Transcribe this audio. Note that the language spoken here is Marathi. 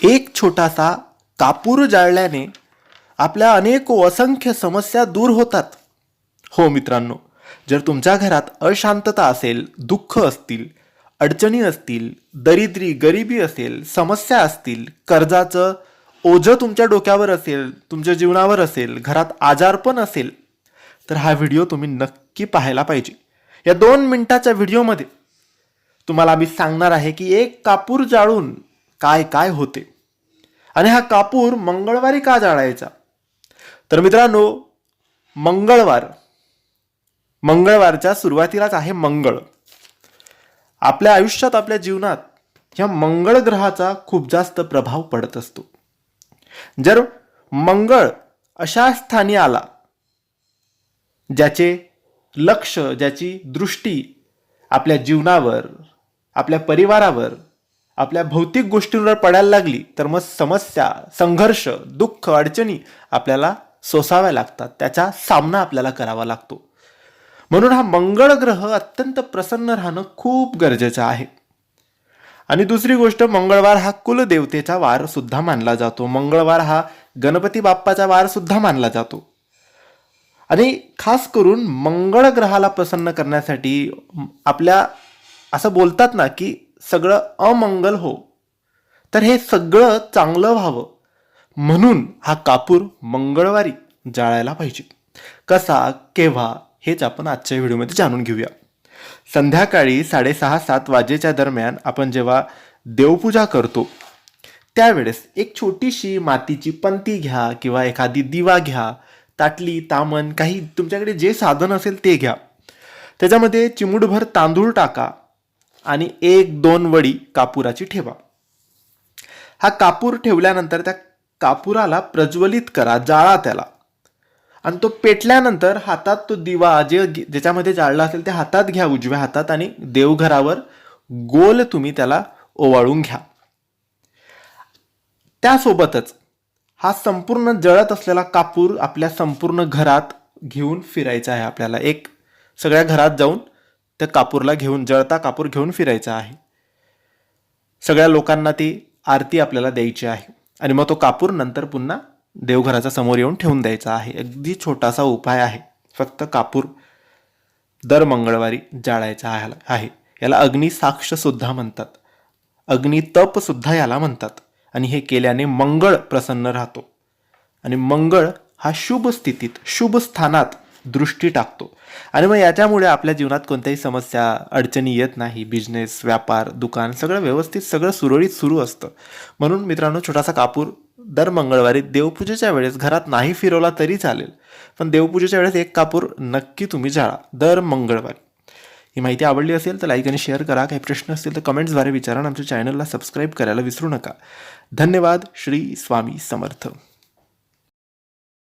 एक छोटासा कापूर जाळल्याने आपल्या अनेक असंख्य समस्या दूर होतात. हो मित्रांनो जर तुमच्या घरात अशांतता असेल दुःख असतील अडचणी असतील दरिद्री गरिबी असेल समस्या असतील कर्जाचं ओझं तुमच्या डोक्यावर असेल तुमच्या जीवनावर असेल घरात आजारपण असेल तर हा व्हिडिओ तुम्ही नक्की पाहायला पाहिजे. या दोन मिनिटाच्या व्हिडिओमध्ये तुम्हाला मी सांगणार आहे की एक कापूर जाळून काय काय होते. आणि हा कापूर मंगळवारी का जाळायचा? तर मित्रांनो मंगळवार मंगळवारच्या सुरुवातीलाच आहे मंगळ. आपल्या आयुष्यात आपल्या जीवनात ह्या मंगळ ग्रहाचा खूप जास्त प्रभाव पडत असतो. जर मंगळ अशा स्थानी आला ज्याचे लक्ष ज्याची दृष्टी आपल्या जीवनावर आपल्या परिवारावर आपल्या भौतिक गोष्टींवर पडायला लागली तर मग समस्या संघर्ष दुःख अडचणी आपल्याला सोसाव्या लागतात. त्याचा सामना आपल्याला करावा लागतो. म्हणून हा मंगळ ग्रह अत्यंत प्रसन्न राहणं खूप गरजेचं आहे. आणि दुसरी गोष्ट मंगळवार हा कुलदेवतेचा वार सुद्धा मानला जातो. मंगळवार हा गणपती बाप्पाचा वार सुद्धा मानला जातो. आणि खास करून मंगळ ग्रहाला प्रसन्न करण्यासाठी आपल्या असं बोलतात ना की सगळं अमंगल हो. तर हे सगळं चांगलं व्हावं. म्हणून हा कापूर मंगळवारी जाळायला पाहिजे. कसा केव्हा हेच आपण आजच्या व्हिडिओमध्ये जाणून घेऊया. संध्याकाळी साडेसहा सात वाजेच्या दरम्यान आपण जेव्हा देवपूजा करतो त्यावेळेस एक छोटीशी मातीची पंती घ्या किंवा एखादी दिवा घ्या ताटली तामण काही तुमच्याकडे जे साधन असेल ते घ्या. त्याच्यामध्ये चिमूटभर तांदूळ टाका. आणि एक दोन वडी कापुराची ठेवा. हा कापूर ठेवल्यानंतर त्या कापुराला प्रज्वलित करा जाळा त्याला. आणि तो पेटल्यानंतर हातात तो दिवा जे ज्याच्यामध्ये जाळला असेल ते हातात घ्या उजव्या हातात आणि देवघरावर गोल तुम्ही त्याला ओवाळून घ्या. त्यासोबतच हा संपूर्ण जळत असलेला कापूर आपल्या संपूर्ण घरात घेऊन फिरायचा आहे आपल्याला. एक सगळ्या घरात जाऊन त्या कापूरला घेऊन जळता कापूर घेऊन फिरायचा आहे. सगळ्या लोकांना ती आरती आपल्याला द्यायची आहे. आणि मग तो कापूर नंतर पुन्हा देवघराच्या समोर येऊन ठेवून द्यायचा आहे. अगदी छोटासा उपाय आहे. फक्त कापूर दर मंगळवारी जाळायचा आहे आहे. याला अग्निसाक्ष सुद्धा म्हणतात. अग्नितप सुद्धा याला म्हणतात. आणि हे केल्याने मंगळ प्रसन्न राहतो. आणि मंगळ हा शुभ स्थितीत शुभ स्थानात दृष्टी टाकतो. आणि मग याच्यामुळे आपल्या जीवनात कोणत्याही समस्या अडचणी येत नाही. बिझनेस व्यापार दुकान सगळं व्यवस्थित सगळं सुरळीत सुरू असतं. म्हणून मित्रांनो छोटासा कापूर दर मंगळवारी देवपूजेच्या वेळेस घरात नाही फिरवला तरी चालेल. पण देवपूजेच्या वेळेस एक कापूर नक्की तुम्ही जाळा दर मंगळवारी. ही माहिती आवडली असेल तर लाईक आणि शेअर करा. काही प्रश्न असतील तर कमेंट्सद्वारे विचारा आमच्या चॅनलला सबस्क्राईब करायला विसरू नका. धन्यवाद. श्री स्वामी समर्थ.